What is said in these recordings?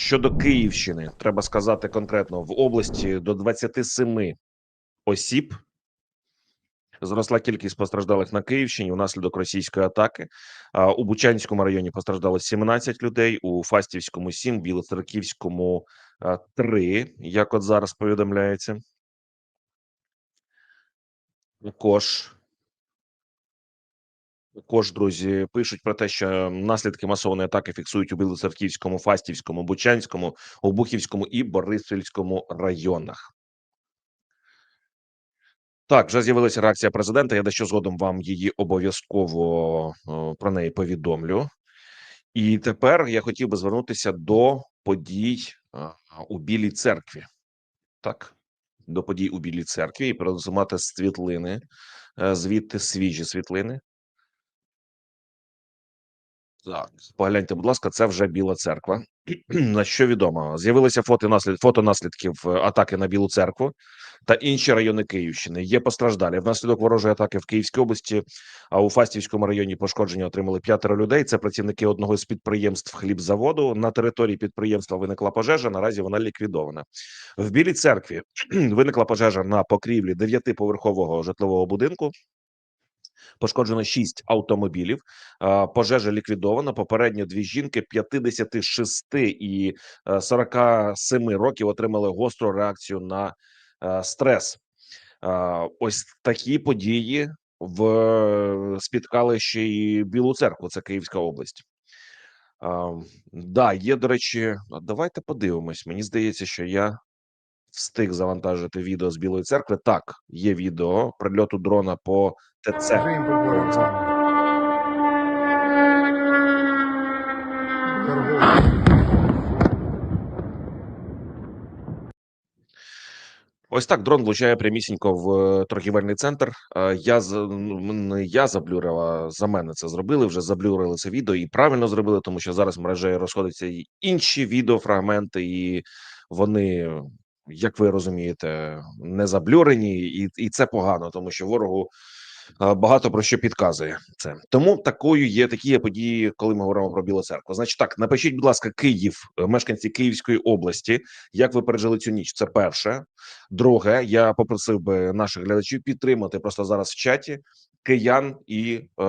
Щодо Київщини, треба сказати конкретно в області до 27 осіб. Зросла кількість постраждалих на Київщині внаслідок російської атаки. У Бучанському районі постраждало 17 людей, у Фастівському 7, Білоцерківському 3, як от зараз повідомляється. Також також, друзі, пишуть про те, що наслідки масованої атаки фіксують у Білоцерківському, Фастівському, Бучанському, Обухівському і Борисівському районах. Так, вже з'явилася реакція президента. Я дещо згодом вам її обов'язково е, про неї повідомлю. І тепер я хотів би звернутися до подій е, у Білій церкві. Так, до подій у Білій церкві і перезумати світлини, е, звідти свіжі світлини. Так, погляньте, будь ласка, це вже Біла церква. На що відомо? З'явилися фото наслід фото наслідків е, атаки на Білу церкву та інші райони Київщини. Є постраждалі внаслідок ворожої атаки в Київській області. А у Фастівському районі пошкодження отримали п'ятеро людей. Це працівники одного з підприємств хлібзаводу. На території підприємства виникла пожежа. Наразі вона ліквідована. В Білій церкві виникла пожежа на покрівлі дев'ятиповерхового житлового будинку. Пошкоджено 6 автомобілів. Пожежа ліквідована. Попередньо дві жінки 56 і е, 47 років отримали гостру реакцію на е, стрес. Ось такі події в спіткали ще і Білу церкву. Це Київська область. Да, є до речі, давайте подивимось. Мені здається, що я встиг завантажити відео з Білої церкви. Так, є відео прильоту дрона по ТЦ. Ось так дрон влучає прямісінько в е, торгівельний центр. Е, Я ну, не я заблюрив, а за мене це зробили. Вже заблюрили це відео і правильно зробили, тому що зараз мережею розходяться і інші відеофрагменти, і вони, як ви розумієте, не заблюрені, і, і це погано, тому що ворогу багато про що підказує це. Тому такою є такі події, коли ми говоримо про Білу церкву. Значить, так напишіть, будь ласка, Київ, е, мешканці Київської області. Як ви пережили цю ніч? Це перше. Друге, я попросив би наших глядачів підтримати просто зараз в чаті киян і е,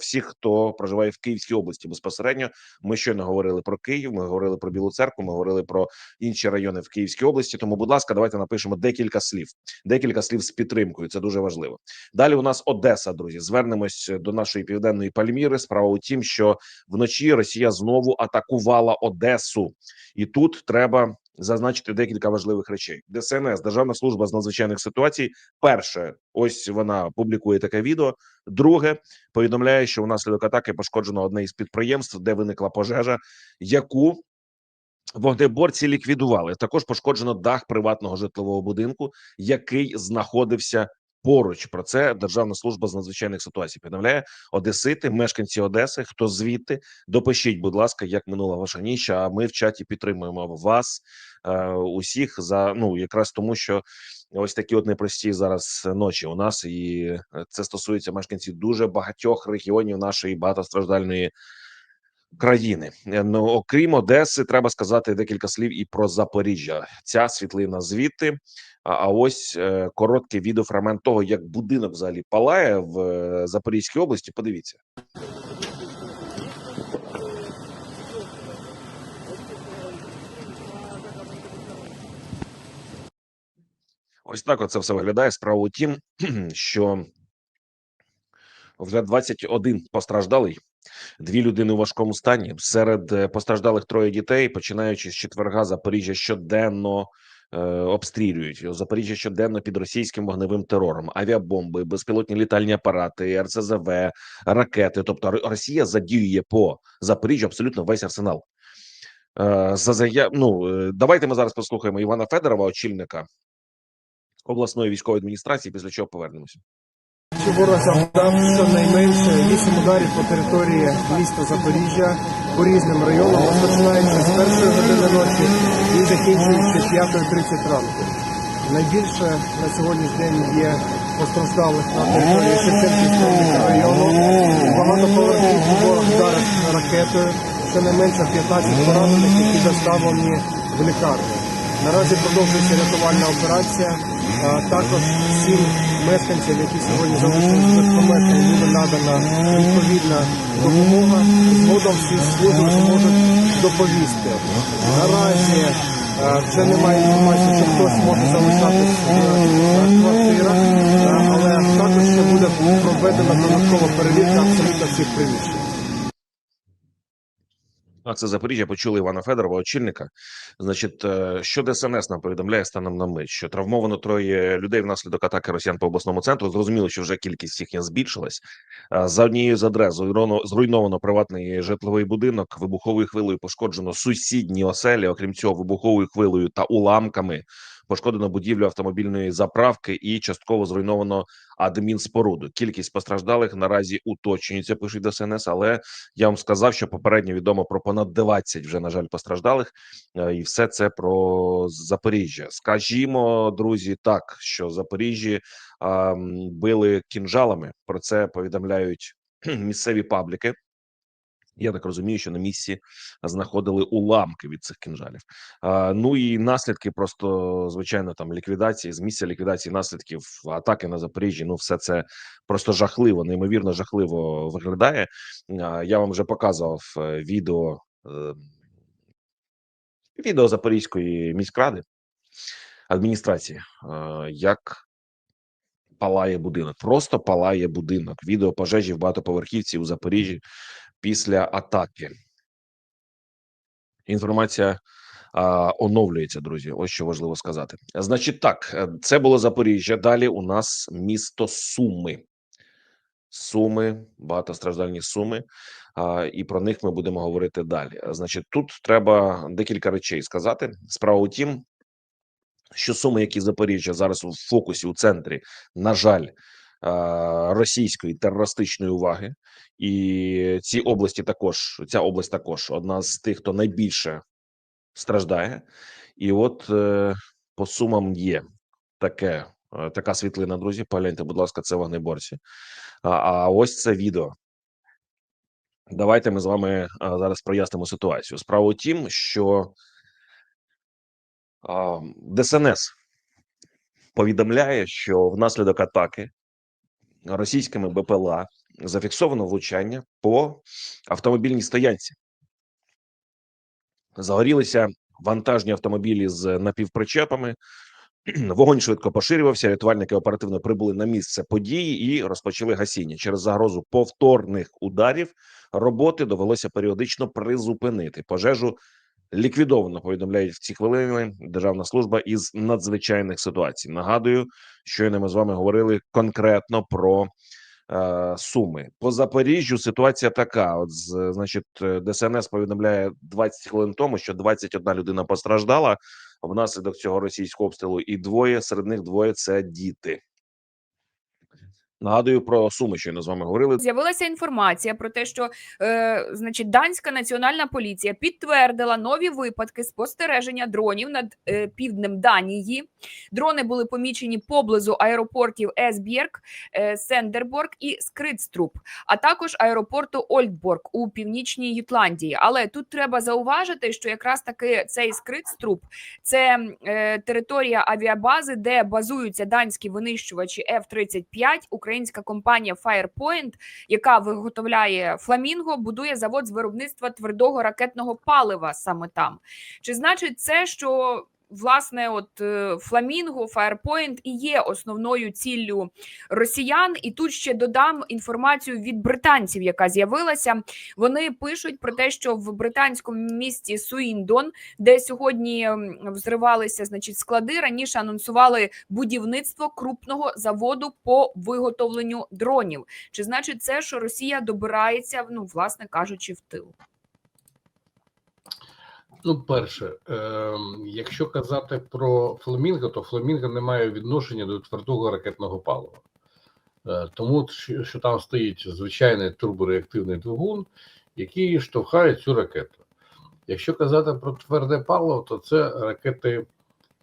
всіх, хто проживає в Київській області. Безпосередньо ми щойно говорили про Київ. Ми говорили про Білу церкву. Ми говорили про інші райони в Київській області. Тому, будь ласка, давайте напишемо декілька слів, декілька слів з підтримкою. Це дуже важливо. Далі у нас Одеса, друзі. Звернемось до нашої південної Пальміри. Справа у тім, що вночі Росія знову атакувала Одесу, і тут треба зазначити декілька важливих речей. ДСНС, Державна служба з надзвичайних ситуацій. Перше, ось вона публікує таке відео. Друге, повідомляє, що внаслідок атаки пошкоджено одне із підприємств, де виникла пожежа, яку вогнеборці ліквідували. Також пошкоджено дах приватного житлового будинку, який знаходився. Поруч про це Державна служба з надзвичайних ситуацій повідомляє Одесити, мешканці Одеси. Хто звідти допишіть, будь ласка, як минула ваша ніч. А ми в чаті підтримуємо вас е, усіх за ну якраз тому, що ось такі от непрості зараз ночі у нас, і е, це стосується мешканців дуже багатьох регіонів нашої багатостраждальної країни. Е, Ну окрім Одеси, треба сказати декілька слів і про Запоріжжя. Ця світлина звідти. А, ось е, короткий відеофрагмент того, як будинок взагалі палає в е, Запорізькій області. Подивіться. Ось так оце все виглядає. Справа у тім, що вже 21 постраждалий, дві людини у важкому стані. Серед е, постраждалих троє дітей, починаючи з четверга, Запоріжжя щоденно е, обстрілюють Запоріжжя щоденно під російським вогневим терором, авіабомби, безпілотні літальні апарати, РСЗВ, ракети. Тобто Росія задіює по Запоріжжю абсолютно весь арсенал. Е, за зая... ну, е, давайте ми зараз послухаємо Івана Федорова, очільника обласної військової адміністрації, після чого повернемося. Чи ворог завдав щонайменше 8 ударів по території міста Запоріжжя по різним районам, розпочинаючи з першої години ночі і закінчуючи 5.30 ранку. Найбільше на сьогоднішній день є постраждалих на території Шевченківського району. Багато поверхів ворог вдарив ракетою, щонайменше 15 поранених, які доставлені в лікарню. Наразі продовжується рятувальна операція. Також всім мешканцям, які сьогодні залишились без помешкань, буде надана відповідна допомога. Згодом всі служби зможуть доповісти. Наразі вже немає інформації, що хтось може залишатись в е, квартирах, але також ще буде проведена додаткова перевірка абсолютно всіх приміщень. Це Запоріжжя почули Івана Федорова, очільника. Значить, е, що ДСНС нам повідомляє станом на мить, що травмовано троє людей внаслідок атаки росіян по обласному центру. Зрозуміло, що вже кількість їхня збільшилась. Е, За однією з адрес зруйновано приватний житловий будинок. Вибуховою хвилею пошкоджено сусідні оселі. Окрім цього, вибуховою хвилею та уламками пошкодено будівлю автомобільної заправки і частково зруйновано адмінспоруду. Кількість постраждалих наразі уточнюється. Пишуть ДСНС, але я вам сказав, що попередньо відомо про понад 20 вже на жаль постраждалих, Е, і все це про Запоріжжя. Скажімо, друзі, так що Запоріжжі били кінжалами. Про це повідомляють місцеві пабліки. Я так розумію, що на місці знаходили уламки від цих кінжалів. А, ну і наслідки просто звичайно там ліквідації з місця ліквідації наслідків атаки на Запоріжжі. Ну, все це просто жахливо, неймовірно жахливо виглядає. Я вам вже показував е, відео. е, Відео Запорізької міськради адміністрації, е, як палає будинок. Просто палає будинок. Відео пожежі в багатоповерхівці у Запоріжжі після атаки. Інформація а, оновлюється, друзі. Ось що важливо сказати. Значить, так, е, це було Запоріжжя. Далі у нас місто Суми. Суми, багатостраждальні суми, а, і про них ми будемо говорити далі. Значить, тут треба декілька речей сказати. Справа у тім, що суми, які Запоріжжя зараз у фокусі у центрі, на жаль, російської терористичної уваги, і ці області також ця область також одна з тих, хто найбільше страждає. І от е, по сумам є таке, е, така світлина, друзі. Погляньте, будь ласка, це вогнеборці. А, а ось це відео. Давайте ми з вами зараз прояснимо ситуацію. Справа у тім, що а, ДСНС повідомляє, що внаслідок атаки російськими БПЛА зафіксовано влучання по автомобільній стоянці. Загорілися вантажні автомобілі з напівпричепами. Вогонь швидко поширювався. Рятувальники оперативно прибули на місце події і розпочали гасіння. Через загрозу повторних ударів роботи довелося періодично призупинити. Пожежу ліквідовано. Повідомляють в ці хвилини Державна служба із надзвичайних ситуацій. Нагадую, щойно ми з вами говорили конкретно про е, суми по Запоріжжю. Ситуація така: от значить, е, ДСНС повідомляє 20 хвилин тому, що 21 людина постраждала внаслідок цього російського обстрілу, і двоє серед них двоє це діти. Нагадую про суми, щойно з вами говорили. З'явилася інформація про те, що е, значить данська національна поліція підтвердила нові випадки спостереження дронів над е, півднем Данії. Дрони були помічені поблизу аеропортів Есбjerg, е, Сендерборг і Скридструп, а також аеропорту Ольдборг у північній Ютландії. Але тут треба зауважити, що якраз таки цей Скридструп це е, територія авіабази, де базуються данські винищувачі F-35. Українська компанія Firepoint, яка виготовляє фламінго, будує завод з виробництва твердого ракетного палива саме там. Чи значить це, що власне, от е, фламінго, Firepoint і є основною ціллю росіян? І тут ще додам інформацію від британців, яка з'явилася. Вони пишуть про те, що в британському місті Суіндон, де сьогодні взривалися значить склади, раніше анонсували будівництво крупного заводу по виготовленню дронів. Чи значить це, що Росія добирається, ну власне кажучи, в тил? Ну, перше, е, якщо казати про фламінго, то фламінго не має відношення до твердого ракетного палива. Е, тому що, там стоїть звичайний турбореактивний двигун, який штовхає цю ракету. Якщо казати про тверде паливо, то це ракети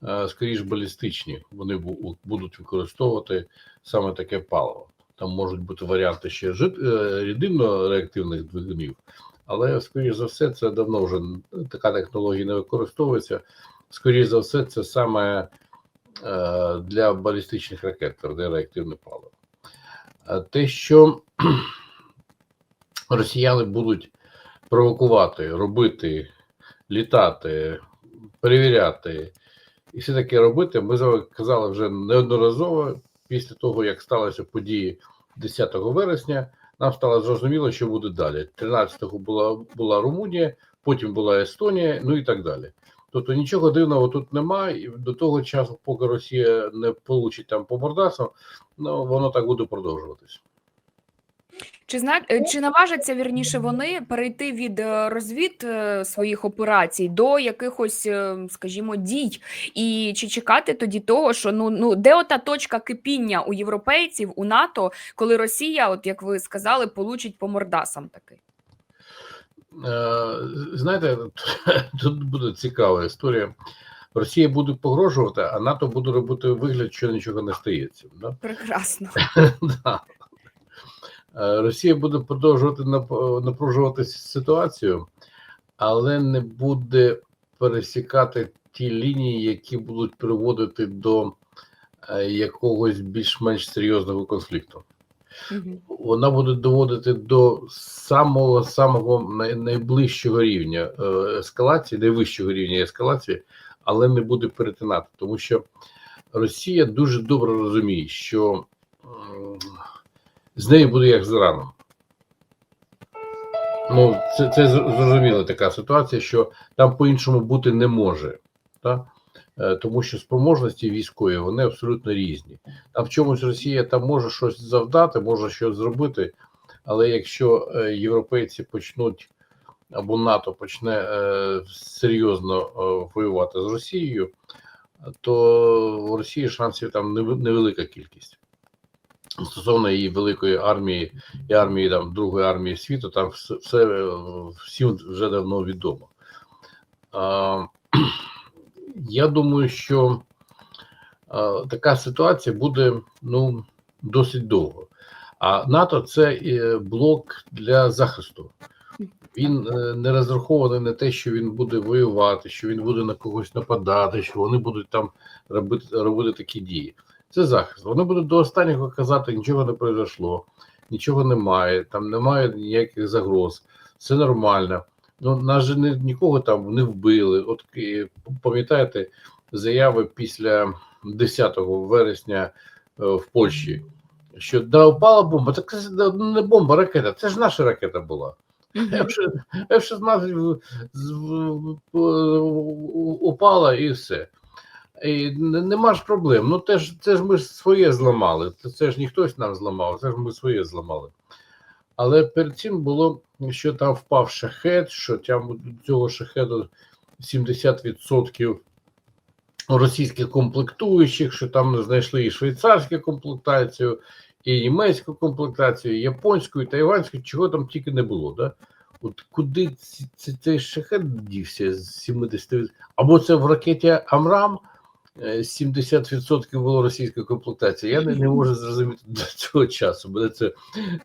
е, скоріш балістичні. Вони бу- будуть використовувати саме таке паливо. Там можуть бути варіанти ще жит, е, рідинно-реактивних двигунів, Але, скоріш за все, це давно вже така технологія не використовується. Скоріш за все, це саме е, для балістичних ракет, де реактивне паливо. А те, що росіяни будуть провокувати, робити, літати, перевіряти і все таке робити, ми казали вже неодноразово після того, як сталися події 10 вересня. Нам стало зрозуміло, що буде далі. 13-го була була Румунія, потім була Естонія, ну і так далі. Тобто нічого дивного тут немає. До того часу, поки Росія не получить там по мордасам, ну воно так буде продовжуватись. Чи зна е, чи наважаться вірніше вони перейти від е, розвід е, своїх операцій до якихось, скажімо, дій, і чи чекати тоді того, що ну ну де ота точка кипіння у європейців у НАТО, коли Росія, от як ви сказали, получить по мордасам таки? Знаєте, тут буде цікава історія. Росія буде погрожувати, а НАТО буде робити вигляд, що нічого не стається. Да? Прекрасно. Да. Е, Росія буде продовжувати нап- напружувати ситуацію, але не буде пересікати ті лінії, які будуть приводити до е, якогось більш-менш серйозного конфлікту. Вона буде доводити до самого самого найближчого рівня е, ескалації, найвищого рівня ескалації, але не буде перетинати, тому що Росія дуже добре розуміє, що з нею буде як з Іраном. Ну, це, це зрозуміла така ситуація, що там по-іншому бути не може. Так? Е, Тому що спроможності військові вони абсолютно різні. Там в чомусь Росія там може щось завдати, може щось зробити, але якщо е, європейці почнуть або НАТО почне е, серйозно воювати з Росією, то у Росії шансів там невелика кількість. Стосовно її великої армії і армії там Другої армії світу, там все, е, всім вже давно відомо. А, я думаю, що а, така ситуація буде ну, досить довго. А НАТО це е, блок для захисту. Він е, не розрахований на те, що він буде воювати, що він буде на когось нападати, що вони будуть там робити, робити такі дії. Це захист. Вони будуть до останнього казати, нічого не произошло, нічого немає, там немає ніяких загроз, все нормально. Ну, нас же не, нікого там не вбили. От е, пам'ятаєте заяви після 10 вересня е, в Польщі, що да упала бомба, так це не бомба, ракета, це ж наша ракета була. F- F-16 з- в- в- упала і все. І нема ж проблем. Ну те ж це ж ми своє зламали. Це, ж не хтось нам зламав, це ж ми своє зламали. Але перед цим було, що там впав шахет, що там у цього шахету 70% російських комплектуючих, що там знайшли і швейцарську комплектацію, і німецьку комплектацію, і японську, і тайванську, чого там тільки не було. Да? От куди цей шахет дівся з 70%? Або це в ракеті Амрам 70% було російської комплектації. Я не, не можу зрозуміти до цього часу. бо це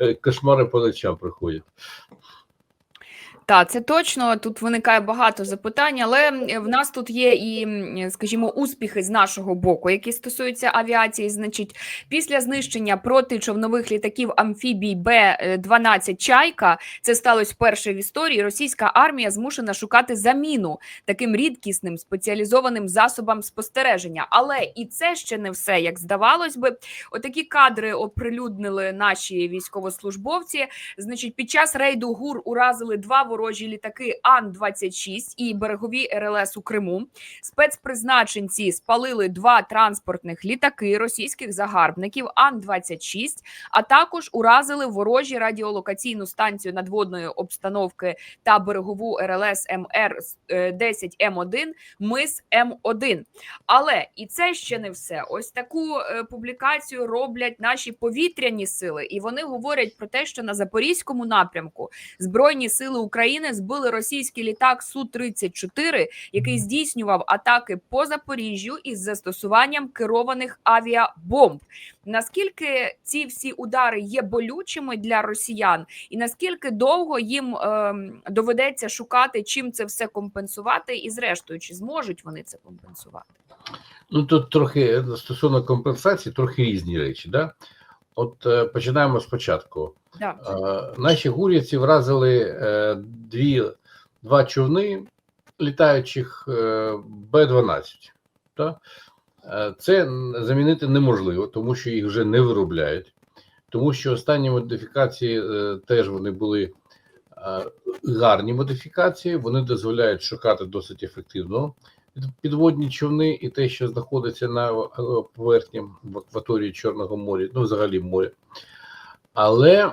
е, кошмари по ночам приходять. Так, це точно. Тут виникає багато запитань, але в нас тут є і, скажімо, успіхи з нашого боку, які стосуються авіації. Значить, після знищення протичовнових літаків амфібій Б-12 Чайка, це сталося вперше в історії. Російська армія змушена шукати заміну таким рідкісним спеціалізованим засобам спостереження. Але і це ще не все, як здавалось би. Отакі кадри оприлюднили наші військовослужбовці. Значить, під час рейду ГУР уразили два ворожі літаки Ан-26 і берегові РЛС у Криму. Спецпризначенці спалили два транспортних літаки російських загарбників Ан-26, а також уразили ворожі радіолокаційну станцію надводної обстановки та берегову РЛС МР 10 М1 Мис М1. Але і це ще не все. Ось таку е, публікацію роблять наші повітряні сили, і вони говорять про те, що на запорізькому напрямку Збройні сили України України збили російський літак Су 34 який здійснював атаки по Запоріжжю із застосуванням керованих авіабомб. Наскільки ці всі удари є болючими для росіян, і наскільки довго їм ем, доведеться шукати, чим це все компенсувати, і зрештою, чи зможуть вони це компенсувати? Ну тут трохи е, стосовно компенсації, трохи різні речі. Да? От е, починаємо спочатку. Да. Е, наші гурівці вразили е, дві, два човни літаючих е, Б-12. Та? Е, Це замінити неможливо, тому що їх вже не виробляють, тому що останні модифікації теж вони були гарні модифікації, вони дозволяють шукати досить ефективно підводні човни і те, що знаходиться на е, поверхні в акваторії Чорного моря, ну взагалі моря. Але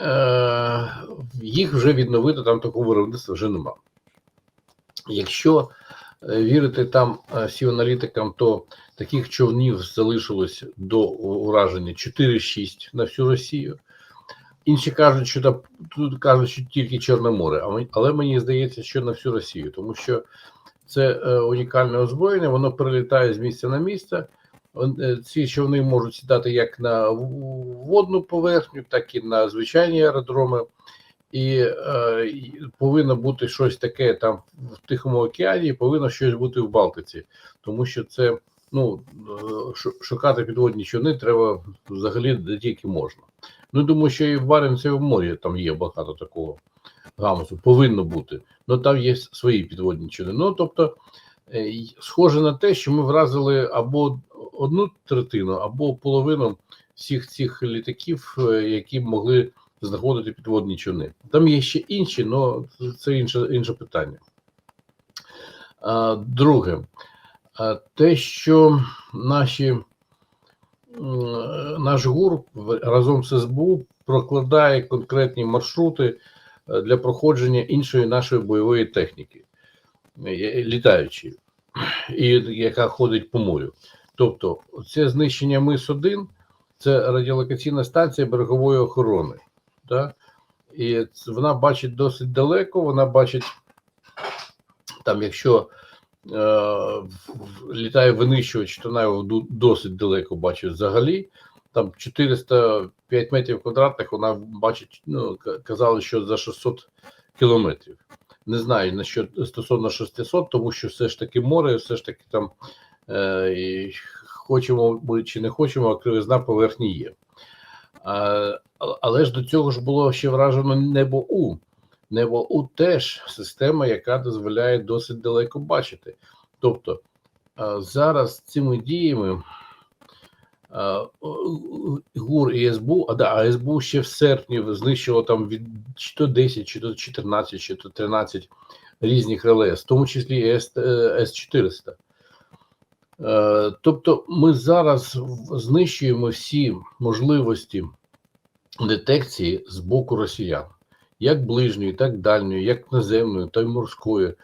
е, їх вже відновити там такого виробництва вже нема. Якщо е, вірити там е, всім аналітикам, то таких човнів залишилось до ураження 4-6 на всю Росію. Інші кажуть, що тут кажуть, що тільки Чорне море, але мені здається, що на всю Росію, тому що це е, унікальне озброєння, воно перелітає з місця на місце. Е, Ці човни можуть сідати як на водну поверхню, так і на звичайні аеродроми. І е, повинно бути щось таке там в Тихому океані, і повинно щось бути в Балтиці, тому що це ну е, шукати підводні човни треба взагалі де тільки можна. Ну думаю, що і в Баренцевому морі там є багато такого гамусу, повинно бути. Ну там є свої підводні човни. Ну тобто, е, схоже на те, що ми вразили або одну третину, або половину всіх цих літаків, е, які могли знаходити підводні човни. Там є ще інші, але це інше, інше питання. Друге, те, що наші, наш ГУР разом з СБУ прокладає конкретні маршрути е, для проходження іншої нашої бойової техніки, е, літаючої, і яка ходить по морю. Тобто, це знищення МИС-1 це радіолокаційна станція берегової охорони. Да? І вона бачить досить далеко, вона бачить там, якщо е, літає винищувач, то вона його досить далеко бачить взагалі. Там 405 метрів квадратних вона бачить, ну, казали, що за 600 кілометрів. Не знаю на що стосовно 600, тому що все ж таки море, все ж таки там е, і хочемо чи не хочемо, а кривизна поверхні є. А, але ж до цього ж було ще вражено небо У. Небо У теж система, яка дозволяє досить далеко бачити. Тобто зараз цими діями ГУР і СБУ, а да, а СБУ ще в серпні знищило там від чи то 10, чи то 14, чи то 13 різних РЛС, в тому числі С, е, С-400. Е, Тобто ми зараз знищуємо всі можливості детекції з боку росіян, як ближньої, так дальньої, як наземної, так й морської,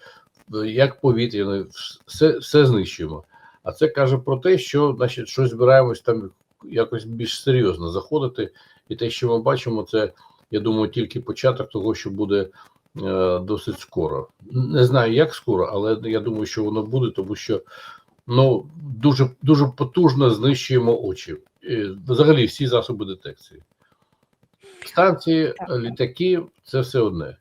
е, як повітряної, все, все знищуємо. А це каже про те, що значить, щось збираємось там якось більш серйозно заходити. І те, що ми бачимо, це я думаю, тільки початок того, що буде е, досить скоро. Не знаю, як скоро, але я думаю, що воно буде, тому що ну дуже дуже потужно знищуємо очі. Е, Взагалі, всі засоби детекції. Станції, літаки це все одне.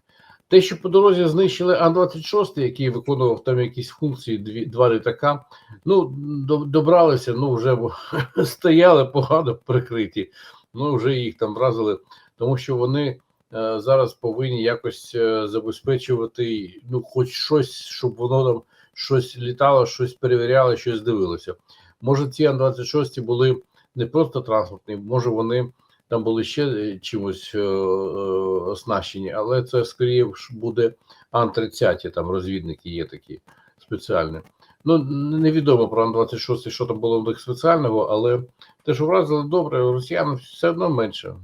Те, що по дорозі знищили Ан-26, який виконував там якісь функції, дві, два літака, ну, до, добралися, ну, вже стояли погано прикриті, ну, вже їх там вразили, тому що вони е, зараз повинні якось е, забезпечувати, ну, хоч щось, щоб воно там щось літало, щось перевіряло, щось дивилося. Може, ці Ан-26 були не просто транспортні, може вони там були ще е, чимось е, е, оснащені, але це скоріше буде Ан-30, там розвідники є такі спеціальні. Ну, невідомо про Ан-26, що там було в них спеціального, але те, що вразили добре, росіян все одно менше.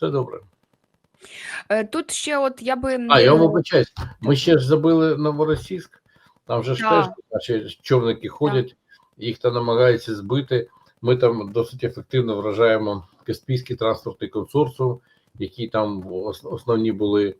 Це добре. Е, Тут ще, от я би А, я вам вибачаюсь, ми ще ж забили Новоросійськ, там же ж теж наші човники ходять, їх там намагаються збити. Ми там досить ефективно вражаємо Каспійський транспортний консорціум, які там основні були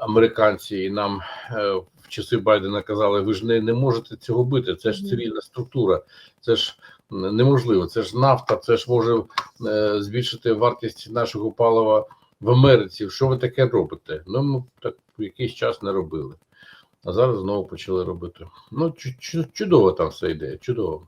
американці і нам е, в часи Байдена казали: ви ж не, не можете цього бити. Це ж цивільна структура, це ж неможливо. Це ж нафта, це ж може е, збільшити вартість нашого палива в Америці. Що ви таке робите? Ну ми так якийсь час не робили. А зараз знову почали робити. Ну, чу- чу- чудово там все йде, чудово.